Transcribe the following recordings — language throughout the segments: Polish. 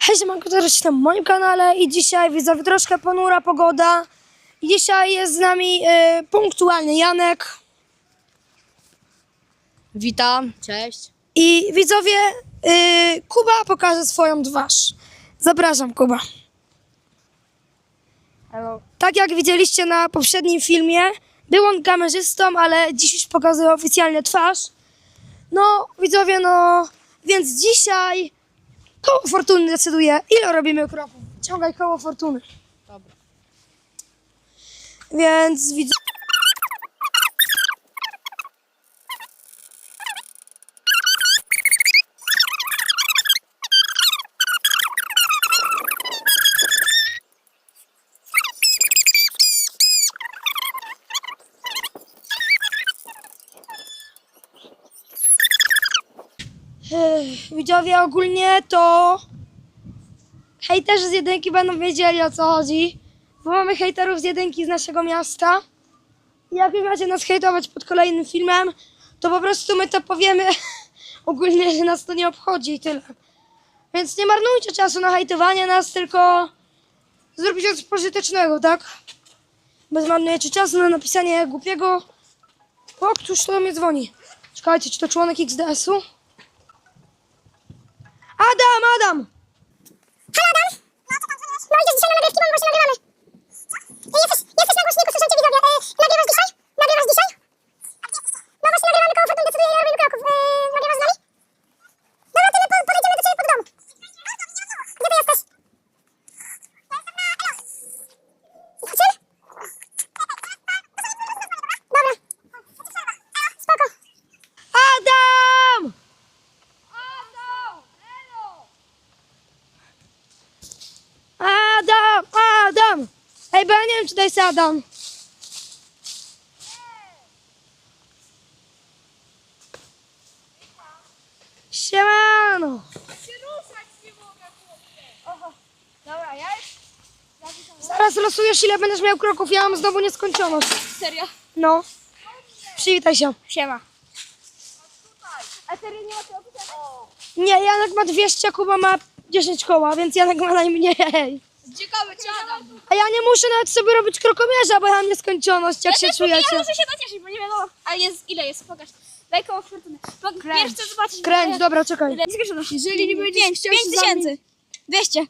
Hej, siemanko, teraz na moim kanale i dzisiaj widzowie troszkę ponura pogoda. I dzisiaj jest z nami y, punktualny Janek Witam, cześć. i widzowie y, Kuba pokaże swoją twarz. Zapraszam Kuba. Hello. Tak jak widzieliście na poprzednim filmie, był on kamerzystą, ale dziś już pokazuje oficjalnie twarz. No, widzowie, no, więc dzisiaj koło fortuny decyduje, ile robimy kroków. Ciągaj koło fortuny. Dobra. Więc widzę. Widzowie, ogólnie to hejterzy z jedynki będą wiedzieli o co chodzi, bo mamy hejterów z jedynki z naszego miasta. Jak wy macie nas hejtować pod kolejnym filmem, to po prostu my to powiemy ogólnie, że nas to nie obchodzi i tyle. Więc nie marnujcie czasu na hejtowanie nas, tylko zróbcie coś pożytecznego, tak? Bez marnujecie czasu na napisanie głupiego. O, któż to do mnie dzwoni? Czekajcie, czy to członek XDS-u? Adam, Adam! Halo Adam! No? No idziesz dzisiaj na nagrywki, my właśnie nagrywamy. Jesteś, jesteś na głośniku, słyszycie widzowie. E, nagrywasz dzisiaj? Nagrywasz dzisiaj? No właśnie nagrywamy koło Fortuny, decyduje ile robimy kroków. E, nagrywasz z nami? Dobra, to my po, podejdziemy do ciebie pod dom. Gdzie ty jesteś? Ja jestem na Elo. Na czym? Dobra. Spoko. Adam! Adam! Adam! Ej, bo ja nie wiem, czy to jest Adam. Siemano! Dobra, ja. Zaraz losujesz, ile będziesz miał kroków. Ja mam znowu nieskończoność. Serio? No. Przywitaj się. Siema. A serio nie ma tego pisania? Nie, Janek ma 200, Kuba ma 10 koła, więc Janek ma najmniej. A ja nie muszę nawet sobie robić krokomierza, bo ja mam nieskończoność. Jak się Ja czujecie? muszę się nacieszyć, bo nie wiadomo. A jest, ile jest? Pokaż. Daj koło fortuny. Kręć. Chcę zobaczyć. Kręć, dobra, czekaj. Ile Jeżeli nie będziesz Pięć, chciał pięć się tysięcy. Dwieście.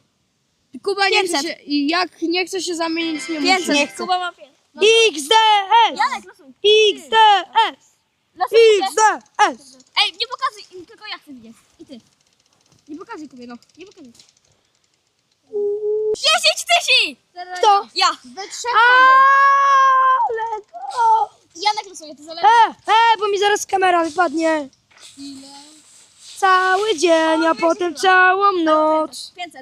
Kuba nie chce 500. się, i jak nie chce się zamienić, nie musi. Pięćset. Kuba ma pięć. XDS! Janek, losuj. XDS! Losuj. XDS! Ej, nie pokazuj, im, tylko ja chcę widzieć. I ty. Nie pokazuj Kubie, no. Nie pokazuj. Dziesięć tysięcy! Kto? Ja. Ale go! Janek losuje, to zależy. E, e, bo mi zaraz kamera wypadnie. Cały dzień, a potem całą noc. 500.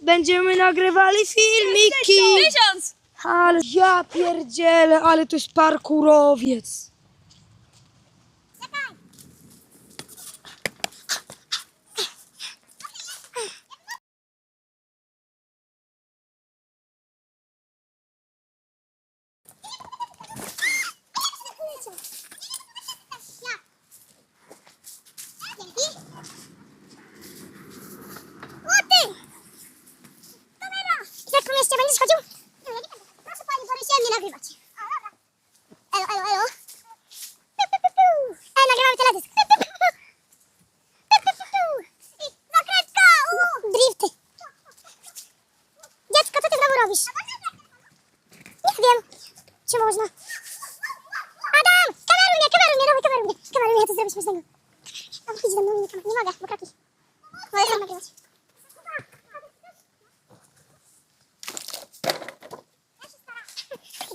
Będziemy nagrywali filmiki. Tysiąc! Ale ja pierdzielę, ale to jest parkurowiec. O ty! Kamera! Jak po mieście będziesz chodził? Nie, ja nie będę. Proszę pani, poryszyłem nie nagrywać. A, dobra. Elo, elo, elo. Pu, pu, pu, pu. E, nagrywamy teledysk. Pu, pu, pu, pu. Pu, pu, pu, pu. I zakrętka! U, Drifty. Dziecko, co ty znowu robisz? Nie wiem. Czy można? Adam! Kameruj mnie, kameruj mnie, dawaj, kameruj mnie. Kameruj mnie, ja to zrobić śmiesznego. Tam chodź ze mną, nie, nie mogę, bo kroki. Mogę sam nagrywać.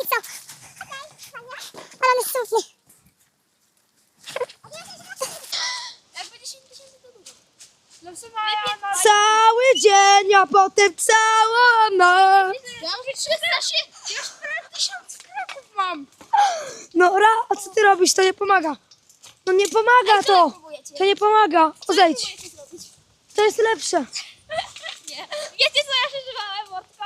I co? Ale on jest smutny. Jakby 10 tysięcy to dużo. Losowałem, Cały dzień, a potem całą noc. Ja mówię 300 się. ja już prawie tysiąc kroków mam. No, ra, a co ty robisz? To nie pomaga. No nie pomaga to. To nie pomaga. Ozejdź. To jest lepsze. Nie. Wiecie co ja przeżywałem, Mordka?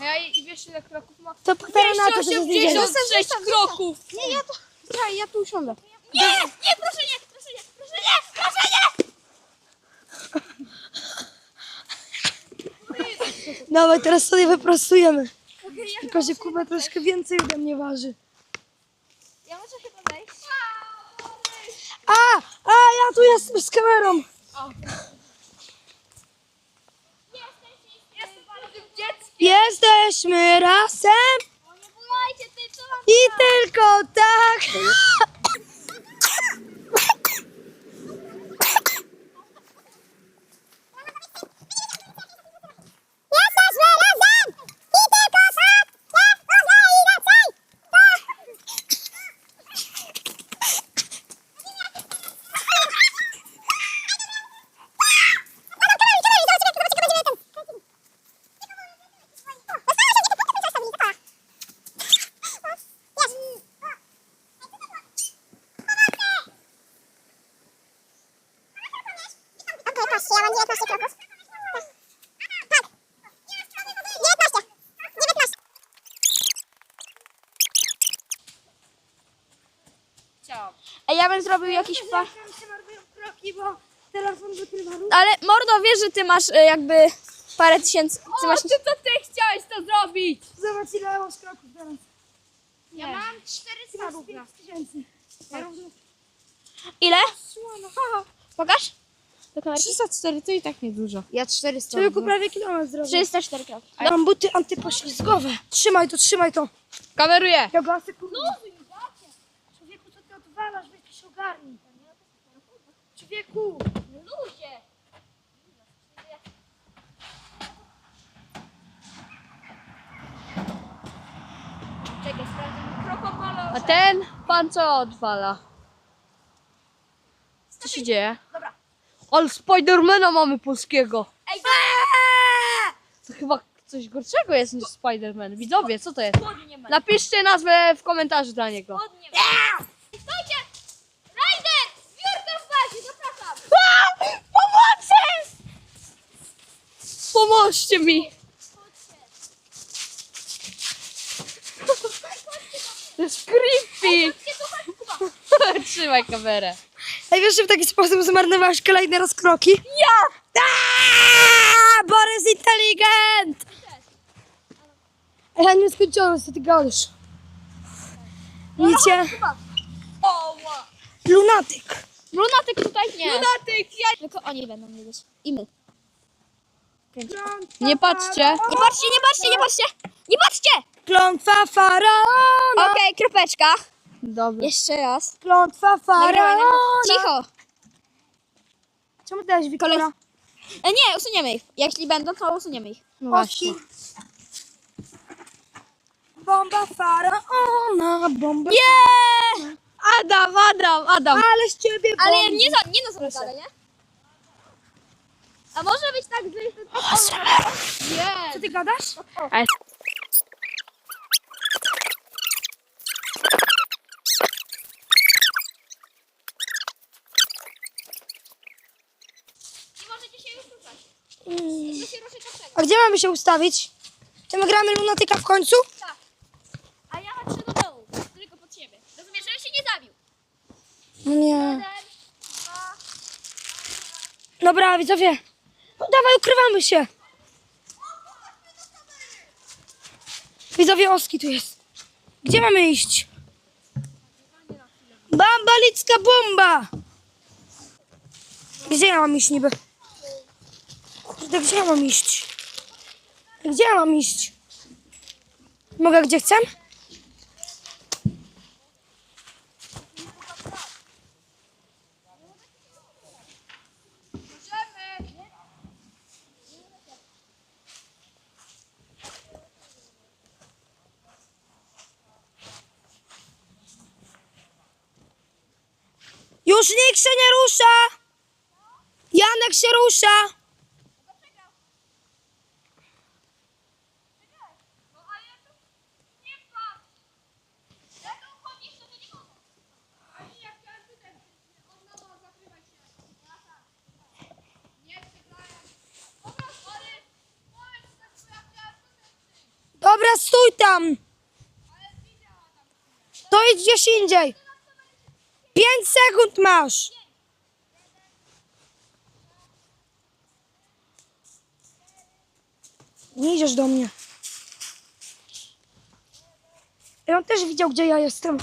A ja i wiesz ile kroków mam? To teraz na to, że się zjedziemy. 286 kroków. Nie, ja to... Ja, ja tu usiądę. Nie, nie, proszę nie, proszę nie, proszę nie, proszę nie! Dawaj, teraz sobie wyprostujemy. Tylko, że Kuba troszkę więcej ode mnie waży. Ja muszę chyba wejść. A, a, ja tu jestem z kamerą. Dzieckiem. Jesteśmy razem O, nie ty, co i tylko tak. Jesteśmy razem! I tylko tak! Jak można inaczej! Mam 19 kroków. Tak. 19. 19. A ja bym zrobił jakiś marnują kroki, bo telefon wykrywa. Ale Mordo, wiesz, że ty masz e, jakby parę tysięcy... Ty masz... Ty to ty chciałeś to zrobić! Zobacz ile mam kroków teraz. Ja mam 400 rubli. 5 tysięcy. Ja równo- Ile? Pokaż. Do kamerki. 304 to i tak niedużo. Ja 400. Człowieku prawie kilometr zrobił. 304 kroki. Mam buty antypoślizgowe. Trzymaj to, trzymaj to. Kameruję. Ja go asykuję. Człowieku, co ty odwalasz? Weź się ogarnij. Człowieku. Ludzie. Czekaj, sprawdzę. A ten pan co odwala? Co się dzieje? Ale Spidermana mamy polskiego. Ej, To chyba coś gorszego jest niż Spiderman. Widzowie, co to jest? Ma. Napiszcie nazwę w komentarzu dla niego. Chłodnie ma. Stójcie! Rajder! Zbiórka w bazie, zapraszam! Pomocy! Pomóżcie mi! To jest creepy! Chodźcie tu, chodź, Kuba. Trzymaj kamerę. Ej, wiesz, że w taki sposób zmarnowałeś kolejny raz kroki? Ja! Borys inteligent! Ej, Ja nie skończyłam, co ty gadasz? Widzicie? Oła. Lunatyk. Lunatyk tutaj nie. Lunatyk, ja... Tylko oni będą wiedzieć. I my. Nie patrzcie. Nie patrzcie, nie patrzcie, nie patrzcie! Nie patrzcie! Klątwa faraona! Okej, kropeczka. Dobra. Jeszcze raz. Klątwa faraona! Cicho. Czemu dałeś Wiktora? Kolej- E, nie, usuniemy ich. Jeśli będą, to usuniemy ich. No właśnie. Bomba faraona, bomba... Nie! Adam, Adam, Adam. Ale z ciebie bomba. Ale nie za, nie na zasadę, nie? A może być tak, że... Nie. Co ty gadasz możecie się już ruszać. Mm. Wy się ruszyć od tego. A gdzie mamy się ustawić? Czy my gramy lunatyka w końcu? Tak. A ja patrzę do dołu. Tylko pod siebie. Rozumiesz, żebym się nie zabił. No nie. Jeden, dwa... Dobra, widzowie. No dawaj, ukrywamy się. Widzowie, Oski tu jest. Gdzie mamy iść? Bambalicka bomba! Gdzie ja mam iść niby? Kurde, gdzie ja mam iść? Gdzie ja mam iść? Mogę gdzie chcę? Już nikt się nie rusza! Janek się rusza! No ale ja tu nie patrz. Jak on chodzisz, to ty nie mogę. Ani jak ten on ma zakrywać się. Nie chcę grać. Dobra, sorry. Powiedz tak, co ja chciałem, to też ty. Dobra, stój tam! To idź gdzieś indziej. Pięć sekund masz. Nie idziesz do mnie. I on też widział, gdzie ja jestem.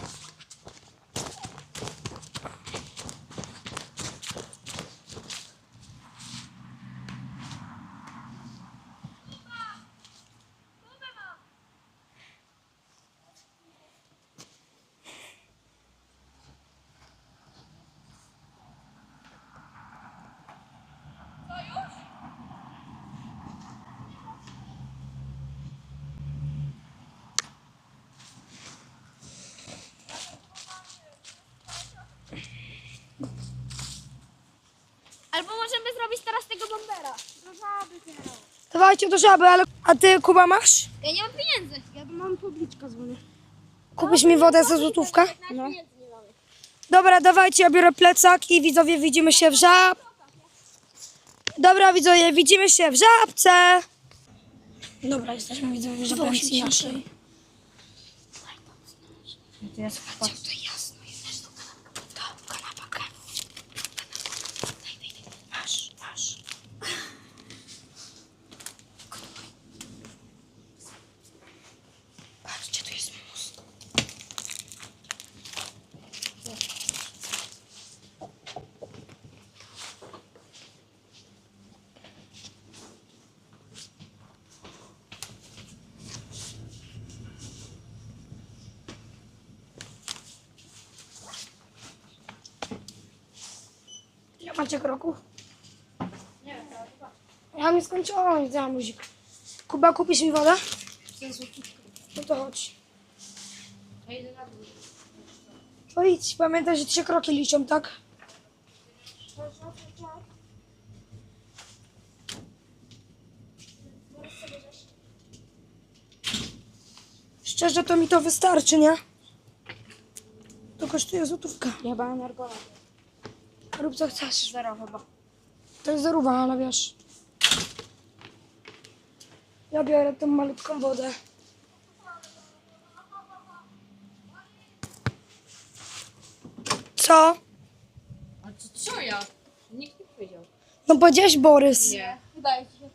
Możemy zrobić teraz tego bombera. No żaby teraz. Dawajcie do żaby, ale... A ty, Kuba, masz? Ja nie mam pieniędzy. Ja mam publiczkę dzwonię. Kupisz mi wodę za złotówkę? No. Dobra, dawajcie, ja biorę plecak i widzowie widzimy się w żab. Dobra, widzowie, widzimy się w żabce. Dobra, jesteśmy widzowie w żabce naszej. To jest to kanapa, kanapa. Daj, daj, daj. Masz, masz. Patrzcie, tu jest most. Ile macie kroków? Nie wiem, Nie skończyłam, widzę muzik. Kuba, kupisz mi wodę? No to chodź. To idź, pamiętaj, że trzy kroki liczą, tak? Szczerze, to mi to wystarczy, nie? To kosztuje złotówkę. Ja chyba energowa. Rób co chcesz. Zero chyba. To jest zaruba, ale wiesz. Ja biorę tą malutką wodę. Co? A co, co ja? Nikt nie powiedział. No powiedziałeś Borys. Nie. Wydaje się.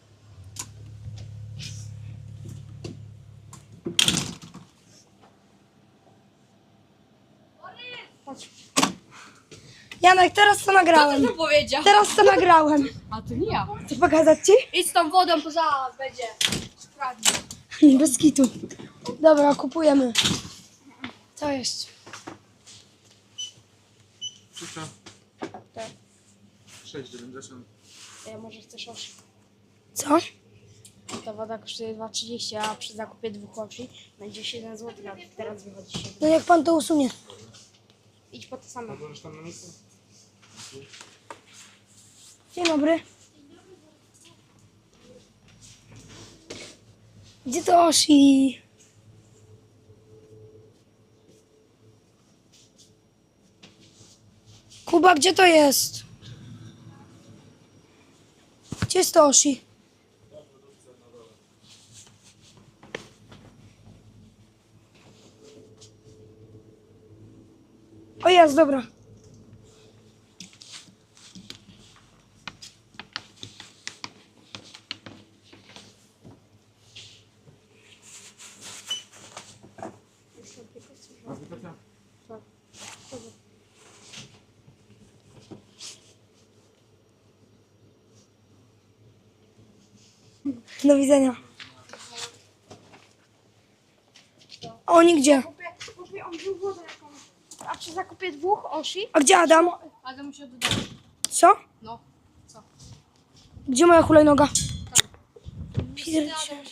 Janek, teraz to nagrałem. Kto powiedział? Teraz to nagrałem. A to nie ja. Chcę pokazać ci? Idź z tą wodą, zaraz będzie. Bez kitu. Dobra, kupujemy. Co jeszcze? Szybka. Tak. 6,90. Ja może chcesz osi. Co? Ta woda kosztuje 2,30, a przy zakupie dwóch osi będzie 7 zł, a teraz wychodzi 7. No jak pan to usunie? Idź po to samo. Możesz tam na? Dzień dobry. Gdzie to Osi? Kuba, gdzie to jest? Gdzie jest to Osi? O jest, dobra. Widzenia. Oni gdzie? Kupię on wziął wodę jakąś. A czy zakupię dwóch osi? A gdzie Adam? Ale muszę dodać. Co? No. Co? Gdzie moja hulajnoga? Pierdzie.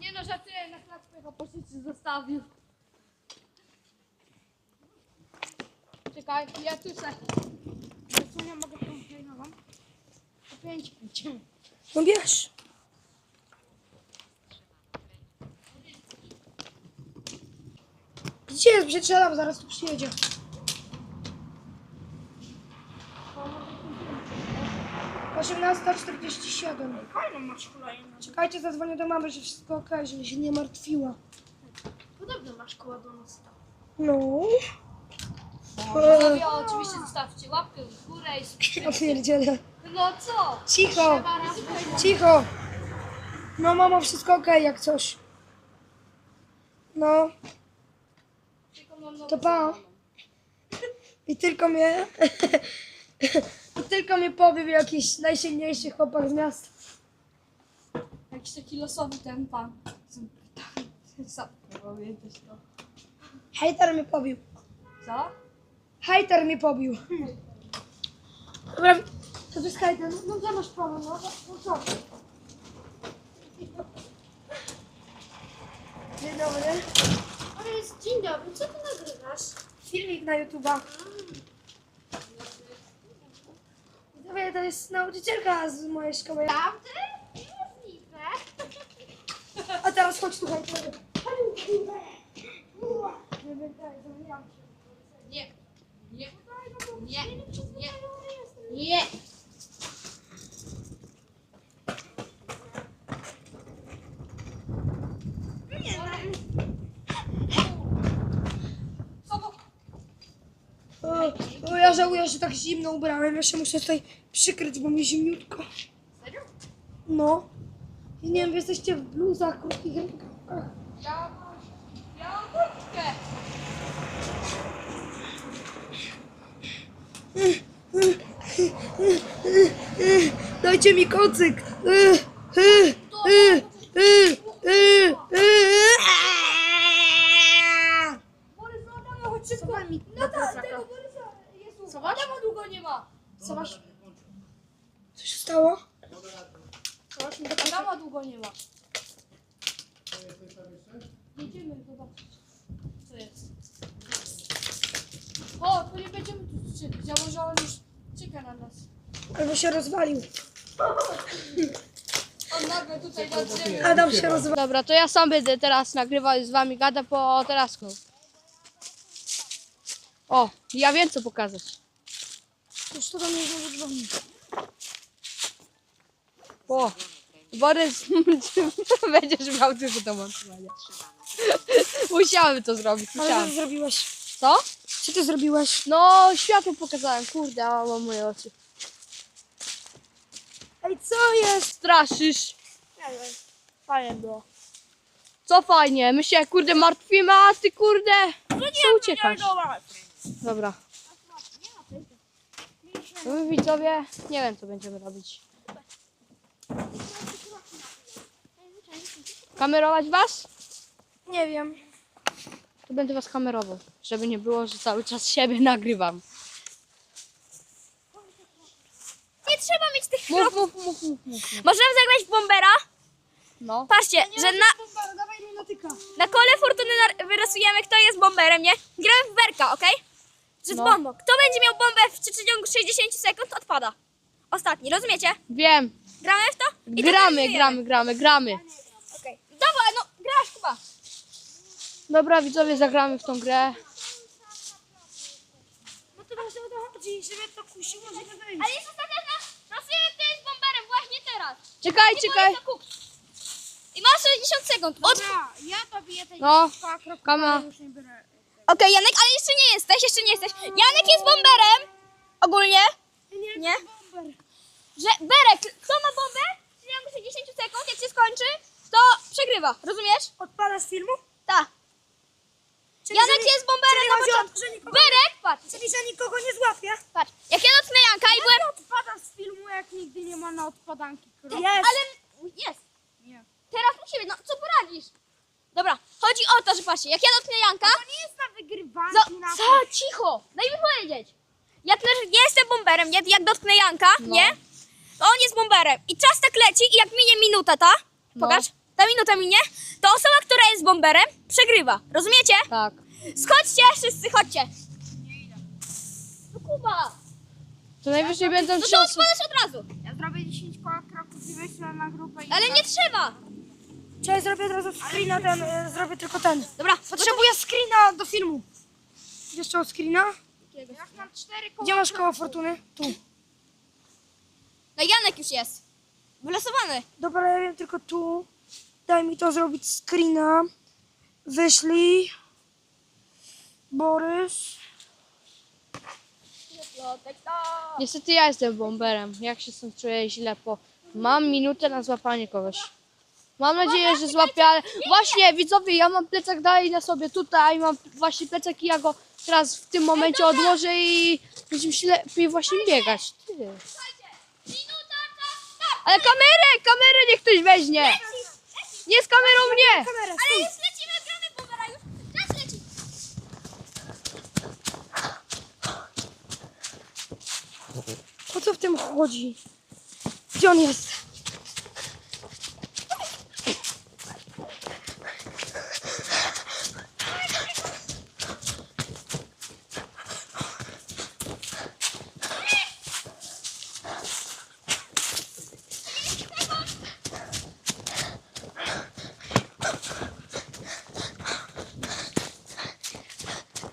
Nie no, żartuję, na klatce jego pozycji zostawił. Czekaj, ja tu se. Co nie mogę tą klejnową? Po pięć pięć. No bierz. Gdzie jest? Przecież Adam zaraz tu przyjedzie. Osiemnasta czterdzieści siedem. Fajną masz hulajnogę. Czekajcie, zadzwonię do mamy, że wszystko okej, żeby się nie martwiła. Podobno masz koło do nas. No. Widzowie, oczywiście zostawcie łapkę w górę i pierdziele. No co? Cicho, Trzeba raz powiedzieć. cicho. No mamo, wszystko okej, jak coś. No, to pa. I tylko mnie... I tylko mnie pobił jakiś najsilniejszy chłopak z miasta. Jakiś taki losowy ten pan. Co? Pamiętasz to? Hejter mnie pobił. Co? Hejter mnie pobił. Dobra, to jest hejter. No, no gdzie masz problem, no? No co? Dzień dobry. Dzień dobry, co ty nagrywasz? Filmik na YouTube'a. Widzowie, to jest nauczycielka z mojej szkoły. Prawdy? Niemożliwe. A teraz chodź tu, hejter. Nie. Nie. Nie. Nie. Nie. O, o, ja żałuję, że tak zimno ubrałem. Ja się muszę tutaj przykryć, bo mi zimniutko. Serio? No. I nie wiem, wy jesteście w bluzach, krótkich rękawach. Ja Ja mam kurtkę. Dajcie mi kocyk. Borys, no Adama, chodź szybko. No No tak, tego Borysa. Jezu, Co masz? Adama długo nie ma. Co masz? Co się stało? Adama długo nie ma. Jedziemy zobaczyć, co jest. O, to nie będziemy tu czekać. Ja może on już czeka na nas. Albo się rozwalił. On nagle tutaj na drzewie. Adam się rozwalił. Dobra, to ja sam będę teraz nagrywał i z wami gada po terasku. O, ja wiem co pokazać. Już to do mnie znowu dzwoni. O, Borys, będziesz miał tylko do montowania. Musiałem to zrobić, Ale co musiałem. zrobiłeś? Co? Co ty zrobiłeś? No, światło pokazałem, kurde, a mam moje oczy. Ej, co jest? Straszysz. Fajnie było. Co fajnie? My się kurde martwimy, a ty kurde co uciekasz? Dobra. My widzowie, nie wiem co będziemy robić. Kamerować was? Nie wiem. To będę was kamerował, żeby nie było, że cały czas siebie nagrywam. Nie trzeba mieć tych Mów, mów, mów, mów, mów. mów. Możemy zagrać w bombera? No. Patrzcie, że na, Dawaj mi na kole fortuny nar- wyrysujemy, kto jest bomberem, nie? Gramy w berka, okej? Że z No. bombą. Kto będzie miał bombę w przeciągu 60 sekund, odpada. Ostatni, rozumiecie? Wiem. Gramy w to? I to Gramy, realizujemy. gramy, gramy, gramy. Okej. Dawaj, no, grasz Kuba. Dobra, widzowie, zagramy w tą grę. No to właśnie o to chodzi, żeby to kusiło, żeby wyjść. Ale jest ostatnia losujemy, kto jest bomberem właśnie teraz. Czekaj, I czekaj. Borys to kup. I masz 60 sekund. Od... ja to biję tej No, kama. Okej, Janek, ale jeszcze nie jesteś, jeszcze nie jesteś. Janek jest bomberem. Ogólnie. Nie? Że Berek, kto ma bombę? W przeciągu 60 sekund, jak się skończy, to przegrywa. Rozumiesz? Odpada z filmu? Tak. Czyli, Janek że- jest bomberem czyli na chodzi o to, początku. że nikogo- Berek, patrz, Czyli, że nikogo nie złapie? patrz. Jak ja dotknę Janka i byłem... odpada z filmu, jak nigdy nie ma na odpadanki. Jest. Ale jest. Teraz musi być, no co poradzisz? Dobra, chodzi o to, że patrzcie, jak ja dotknę Janka... To nie jest na wygrywanie. No, co? Cicho, daj mi powiedzieć. Jak leży, ja jestem bomberem, nie? jak dotknę Janka, nie? To on jest bomberem. I czas tak leci i jak minie minuta ta, pokaż, ta minuta minie, to osoba, która jest bomberem, przegrywa. Rozumiecie? Tak. Schodźcie, wszyscy chodźcie. No Kuba, To najwyżej będą no to odpadasz od razu. Ja zrobię 10 koła kroków i wyślę na grupę i... Ale nie trzeba. Ja zrobię od razu screena ten, e, zrobię tylko ten. Dobra, Potrzebuję screena do filmu. Jeszcze od screena? Jak mam cztery Gdzie masz koło fortuny? Tu. No Janek już jest. Wylosowany. Dobra, ja wiem tylko tu. Daj mi to zrobić screena. Wyślij. Borys. Niestety ja jestem bomberem. Jak się stąd czuję źle, bo mam minutę na złapanie kogoś. Mam nadzieję, że złapie, ale właśnie widzowie, ja mam plecak dalej na sobie tutaj, mam właśnie plecak i ja go teraz w tym momencie odłożę i będziemy się lepiej właśnie biegać. Ty. Ale kamerę, kamerę niech ktoś weźmie. Nie z kamerą mnie. Ale już lecimy, gramy bombera już. Czas leci. O co w tym chodzi? Gdzie on jest?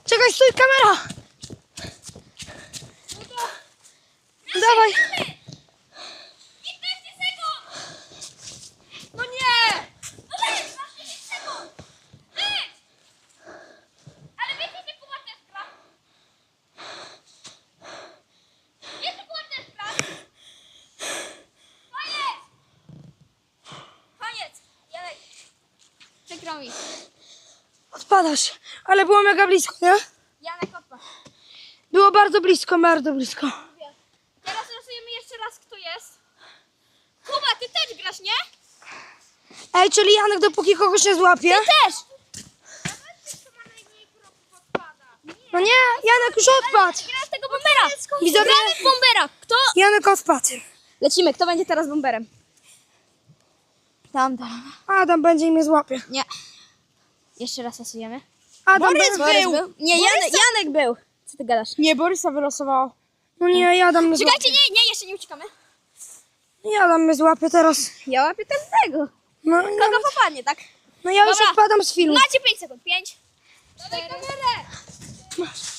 Czekaj, stój, kamera! Dawaj! 15 sekund. No nie. No leć, masz 10 sekund. Leć. Ale wiecie, że Kuba też gra? Wiesz, że Kuba też gra? Koniec. Koniec. Janek. Mi. Odpadasz, ale było mega blisko, nie? Janek odpadł. Było bardzo blisko, bardzo blisko. Teraz losujemy jeszcze raz, kto jest. Kuba, ty też grasz, nie? Ej, czyli Janek dopóki kogoś nie złapie? Też. No nie, Janek już odpadł. Gramy tego bombera. Widzowie- Gramy w bombera. Kto? Janek odpadł. Lecimy, kto będzie teraz bomberem? Tam, tam. Adam będzie i mnie złapie. Nie. Jeszcze raz losujemy. Adam Borys będzie- był. Nie, Janek, Janek był. Co ty gadasz? Nie, Borysa wylosowało. No nie, Adam mnie złapie. Czekajcie, nie, nie, jeszcze nie uciekamy. Adam mnie złapie teraz. Ja łapię każdego. No, Kogo no, popadnie, tak? no ja już Dobra. odpadam z filmu. Macie 5 sekund. 5. Dawaj kamerę. Minuta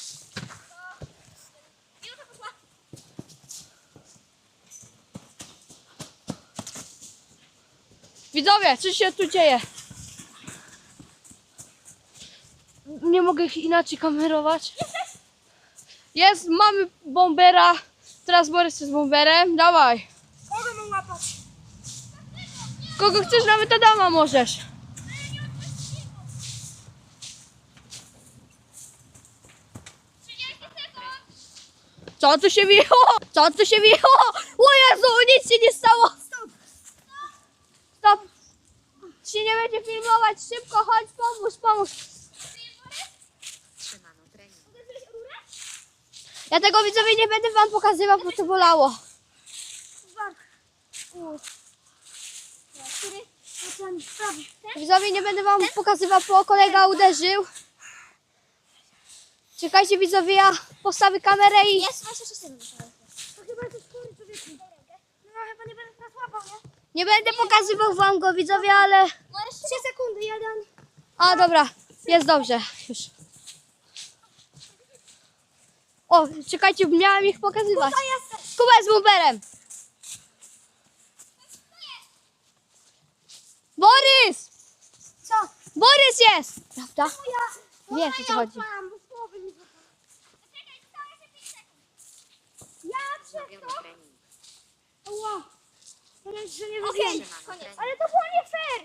Widzowie, co się tu dzieje? Nie mogę ich inaczej kamerować. Jest, mamy bombera. Teraz Borys jest bomberem. Dawaj. Mogę mu łapać. Kogo chcesz, nawet Adama możesz. Co tu się wieło? Co tu się wieło? O Jezu, nic się nie stało. Stop. Stop. Się nie będzie filmować. Szybko, chodź, pomóż, pomóż. Ja tego widzowie nie będę wam pokazywał, bo to bolało. Widzowie nie będę wam pokazywał, bo kolega uderzył. Czekajcie widzowie, ja postawię kamerę i... Jest 26 sekund. To chyba to. No chyba nie będę teraz łapał, nie? Nie będę pokazywał wam go widzowie, ale... No jeszcze 3 sekundy, jeden. A dobra, jest dobrze. Już. O, czekajcie, miałem ich pokazywać. Kuba jest bumperem. Borys! Co? Borys jest! Prawda? Ja, Wiesz, o co chodzi. odpalam, bo słowy mi złapał. Czekaj, zostało jeszcze 5 sekund. Ja przez to. Ła. Teraz, że nie Okej, koniec. Ale to było nie fair.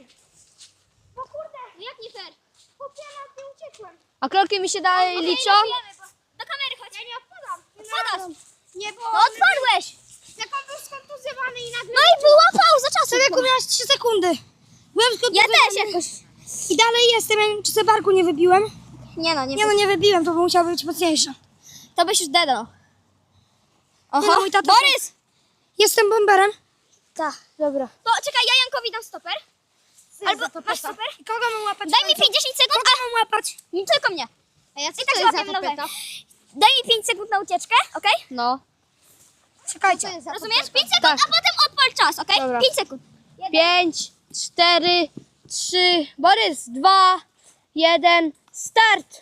Bo kurde, No jak nie fair? chłopie, nie uciekłem. A kroki mi się dalej liczą? Do kamery chodź. Ja nie odpadam. Odpadasz. Nie, bo No odpadłeś. jak on był skontuzjowany i nagle... No i wyłapał za czasem. Człowieku, miałeś 3 sekundy. Byłem Ja skontuzjowany. też jakoś. I dalej jestem, ja nie wiem, czy se barku nie wybiłem. Nie no, nie, Nie no, nie wybiłem, to by musiało być mocniejsze. To byś już dedał. Nie no, mój tata... Borys! Jestem bomberem. Tak, dobra. To czekaj, ja Jankowi dam stoper. Albo masz stoper? Kogo mam łapać? Daj mi 50 sekund, Kogo mam łapać? nie tylko mnie. A ja I tak złapiemy nowego. Daj mi 5 sekund na ucieczkę, okej? No, Czekajcie. Rozumiesz? 5 sekund, Tak. a potem odpal czas, okej? Dobra. 5 sekund. pięć, cztery, trzy, Borys, dwa, jeden, start!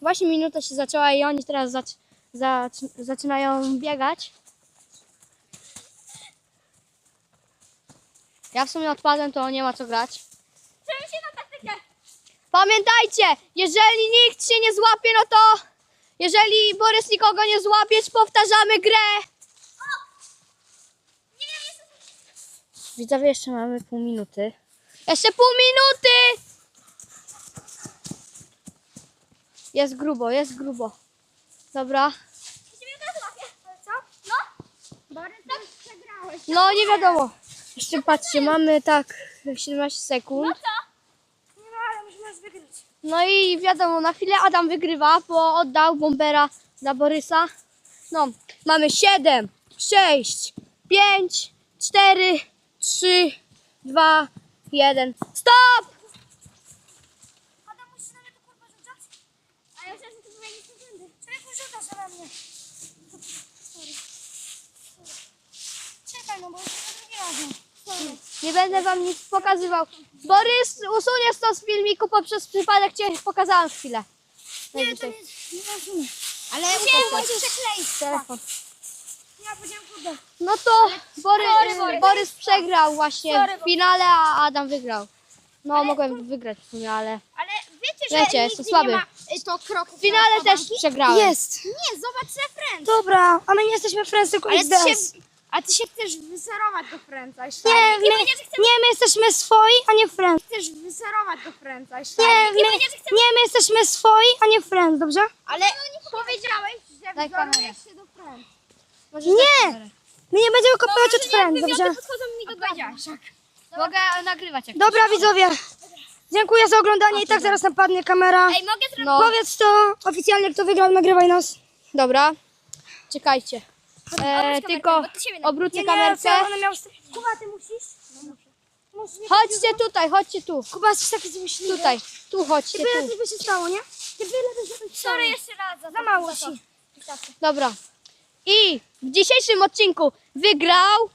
Właśnie minuta się zaczęła i oni teraz zac zac zaczynają biegać. Ja w sumie odpadłem, to nie ma co grać. Trzeba się na taktykę. Pamiętajcie, jeżeli nikt się nie złapie, no to jeżeli Borys nikogo nie złapiesz, powtarzamy grę. Widzowie, jeszcze mamy pół minuty. Jeszcze pół minuty! Jest grubo, jest grubo. Dobra. Co? No. Borys, tak przegrałeś. No nie wiadomo. Jeszcze patrzcie, mamy tak 17 sekund. No co? Nie no, ale musimy wygrać. No i wiadomo, na chwilę Adam wygrywa, bo oddał bombera dla Borysa. No, mamy 7, 6, 5, 4, 3, 2, 1. Stop! Adam, musisz na mnie to kurwa rzucać? A ja myślałam, że ty powiedziałeś sekundy. Człowieku, rzucasz na mnie. Sorry. Sorry. Czekaj, no bo już to drugi razem. Nie będę wam nic pokazywał. Borys, usuniesz to z filmiku, poprzez przypadek cię pokazałam chwilę. Nie, to nie, nie rozumiem. Ale Musisz przekleić. Telefon. Ja powiedziałem kurde. No to Borys, Borys. Borys przegrał właśnie Sorry, w finale, a Adam wygrał. No, mogłem wygrać w sumie, ale Ale wiecie, że Wiecie, nigdy jestem słaby. nie ma y, to kroków w finale na też banki? przegrałem. Jest. Nie, zobacz referenc. Dobra, a my nie jesteśmy friends, tylko Ale ty XDS. A ty się chcesz wyserować do Friendsa. Nie, my, nie, my jesteśmy swoi, a nie friends. chcesz wyserować do Friendsa. Nie, my, nie, my jesteśmy swoi, a nie friends, dobrze? Ale powiedziałeś, że Daj kamerę. wzorujesz się do dać Nie! My nie będziemy kopiować od friends, dobrze? podchodzą mi do powiedziałeś. Mogę nagrywać jak Dobra, widzowie. Dziękuję za oglądanie i tak zaraz napadnie kamera. Ej, mogę zrobić... No, Powiedz to oficjalnie, kto wygrał, nagrywaj nas. dobra. Czekajcie. E, tylko obrócę kamerkę. Kuba, ty musisz? Musisz Chodźcie tutaj, chodźcie tu. Kuba, jesteś taki zmyślny. Tutaj, tu chodźcie, Ty byle tu. coś by się stało, nie? Ty byle by się stało. Sorry jeszcze raz. Za, Za mało ci. Dobra. I w dzisiejszym odcinku wygrał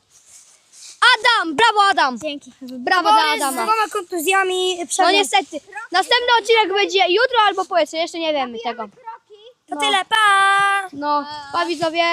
Adam! Brawo Adam! Dzięki. Brawo dla Borys z Adama. dwoma kontuzjami No przegrał. niestety. Następny odcinek będzie jutro albo pojutrze, jeszcze nie wiemy tego. To tyle, pa! No, pa widzowie.